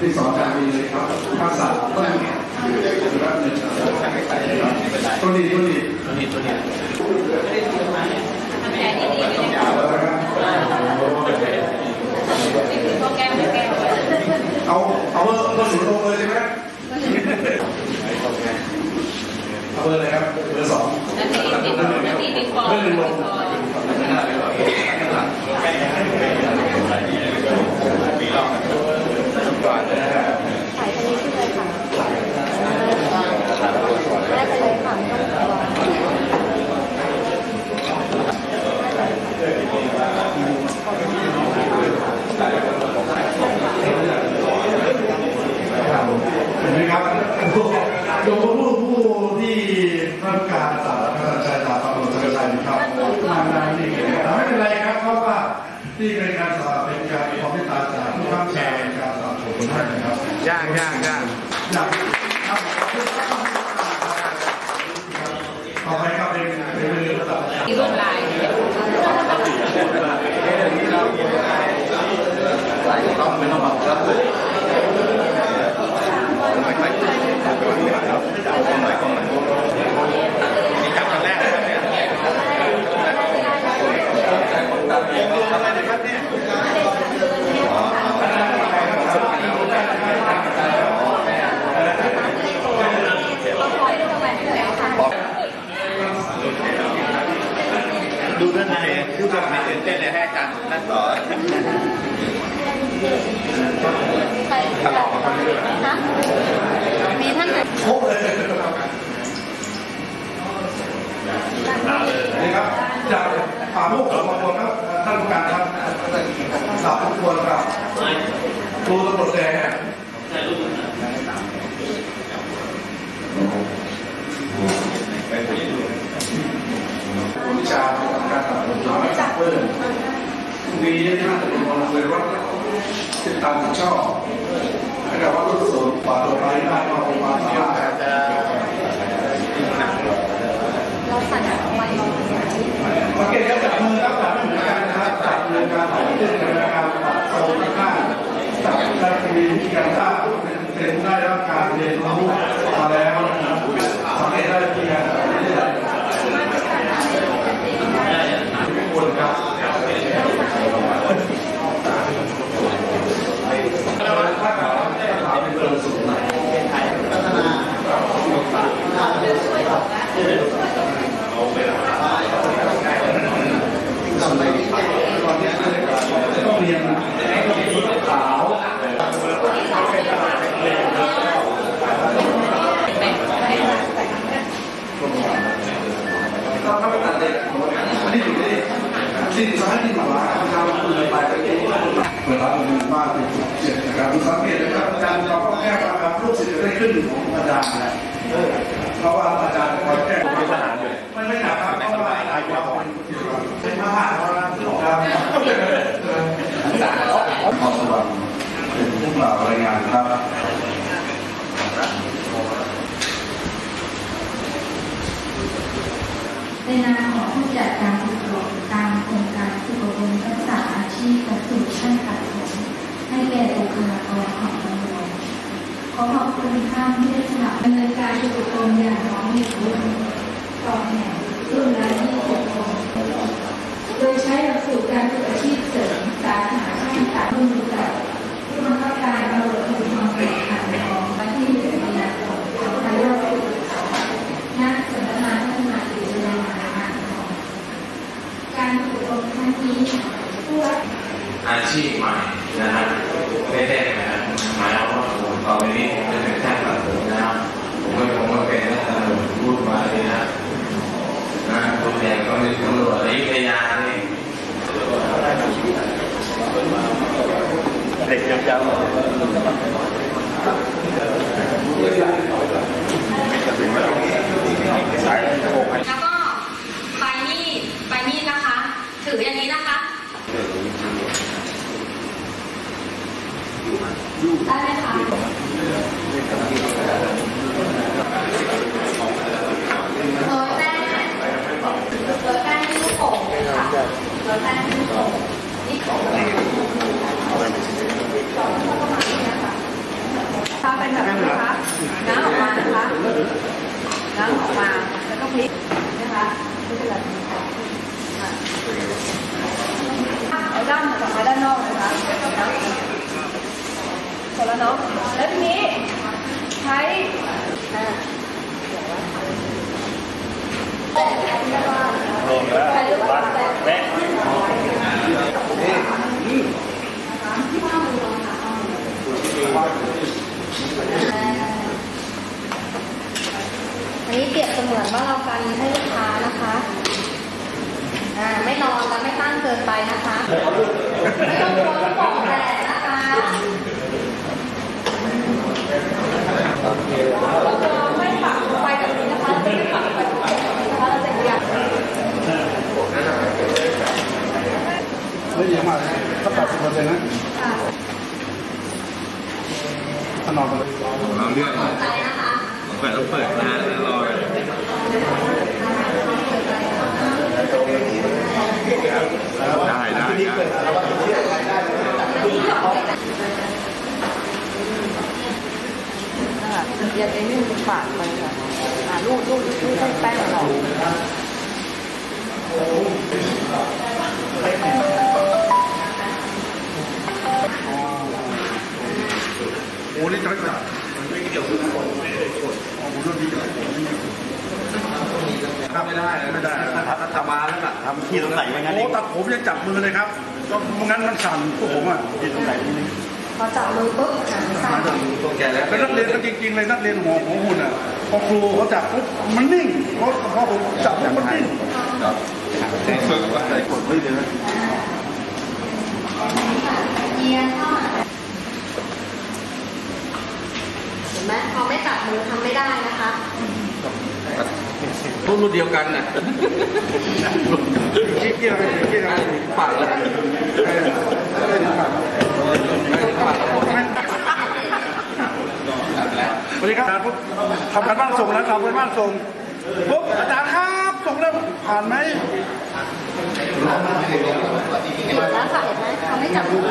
ที่สอนการมีเลยครับภาษาต้นครับต้นดีต้นดีตัวนี้ตัวนี้เอาเอาเบอร์เบอร์ศูนย์ลงเลยใช่ไหมเอาเบอร์อะไรครับเบอร์สองเบอร์หนึ่งลง ถ่ายไปเลยขึ้นเลยค่ะแรกไปเลยค่ะไม่ต้องกลัว เห็นไหมครับโยมผู้ผู้ที่รับการสารพัฒนาชัยตาปรโรชัยชัยครับนานานนี่เห็นไหมครับไม่เป็นไรครับเพราะว่าที่เป็นการสารเป็นการความเมตตาจากผู้ข้ามแชร์การ สารผมให้นะครับย่างย่างย่าง อยากครับต่อไปครับเป็นเป็นมือระดับ ที่ลวดลาย ต้องเป็นระดับครับ นี่จับคนแรกนะครับเนี่ยดูเรื่องไหนดูเรื่องไหนตื่นเต้นเลยให้อาจารย์นั่นต่อ ไปฮะมีท่านไหน ครบเลยนี่ครับจากป่าโมกสมบูรณ์ครับท่านผู้การครับสาวทุกคนครับครูตำรวจแดงวิชาการตัดผมน้อยจเพิ่มวีนี่ท่านเป็นคนเลยว่าติดตามชอบให้กับว่ารุ่นสูงกว่าตัวไปได้ก็ป็นความสามารถจะเราสั่นเอาไว้ลองดูสังเกตครับจับมือครับ มีวิธีการสร้างเป็นได้รับการเรียนรู้มาแล้วนะครับสังเกตได้ที่การทุกคนครับถ้าเราถามเป็นเบอร์สูงหน่อยต้องเรียนสาว ถ้าถ้าไม่ตัดเด็กอันนี้อยู่ที่สิ่งสำคัญที่มาว่าการคุยไปไปเองเวลาเราดูมากเป็นจุดเจ็ดนะครับสังเกตนะครับอาจารย์เราก็แก้ปัญหาลูกศิษย์ได้ขึ้นของอาจารย์นะเพราะว่าอาจารย์คอยแก้ปัญหาไม่ไม่หนักครับเพราะว่าอาจารย์เราเป็นทหารเราครับขอสวัสดีเป็นผู้กล่าวรายงานครับ ในนามของผู้จัดการฝึกอบรมตามโครงการฝึกอบรมทักษะอาชีพและสู่ชั้นตัดผมให้แก่บุคลากรของตำรวจข อขอบคุณท่านที่ได้สนับสนุนการจุดกอบรมอย่างน้องมีรุ่นต่อแห่งรุ่นวะ20คนโดยใช้หลักสูตรการฝึกอาชีพเสริมสาขาช่างตัดรุ่นรู้จักผู้บังคับการตำรวจภูธรเขตหาดของวันที่1มีนาคม2562ณสำนักงานพัฒนากิจการมหาของการฝึกอบรมครั้งนี้ผู้รับ อาชีพใหม่นะครับไม่ได้นะครับหมายความว่าผมต่อไปนี้ผมจะเป็นช่างตัดผมนะครับผมไม่ผมไม่เป็นนักตำรวจพูดมาเลยนะนะตัวแทนก็เป็นตำรวจอยุธยานี่ เด็กยาวๆสายหกแล้วก็ใบมีดใบมีดนะคะ ถืออย่างนี้นะคะได้ไหมคะโรยแป้งโรยแป้งที่ลูกโป่งค่ะโรยแป้งที่ลูกโป่งนี่ของสองเข้ามาเนี่ยค่ะ หมด แล้วเนาะ แล้วทีนี้ใช้อ่าลงแล้วรัดแม่อันนี้เปรียบเสมือนว่าเราการให้ลูกค้านะคะอ่าไม่นอนและไม่ตั้งเกินไปนะคะ ไม่ต้องกลัวลูกโป่งแตกนะคะแล้วก็ไม่ปักไฟแบบนี้นะคะจะไม่ปักไฟแบบนี้นะคะเราจะอยาก ไม่เยอะมากถ้าแปดสิบเป อร์เซ็นะค่ะถ้านอนไปเราเลื่อนะคะเปิดแล้วเปิดนะแล้วรอได้ได้ได้อย่าไปนึ่งปากไปค่ะลูดลูดลูดให้แป้งออก โอ้นี่จักรจันไม่เกี่ยวกับคนอ๋อผมรู้ดีกับผมครับไม่ได้ไม่ได้ทำมาแล้วล่ะทำที่สงสัยไว้งั้นเอโอ้งตัดผมยังจับมือเลยครับก็ไม่งั้นมันสั่นพวกผมอะที่สงสัยนี่พอจับมือปุ๊บหางสั่นตัวแกแล้วเป็นนักเรียนกันจริงๆเลยนักเรียนหัวของหุ่นอะพอครูเขาจับปุ๊บมันนิ่งเพราะพอผมจับแล้วมันนิ่งฝึกว่ากดไม่เลยนะเยียนเข้ามาเห็นไหมพ อไม่จับมือทำไม่ได้นะคะรุ่นเดียวกันน่ะเกี่ยวอะไรเกี่ยวอะไรปากเลยเออเออครับปากผมสวัสดีครับอาจารย์ปุ๊บทำการบ้านส่งแล้วทำการบ้านส่งปุ๊บอาจารย์ครับส่งแล้วผ่านไหมเห็นแล้วค่ะเห็นไหมเขาไม่จับมือ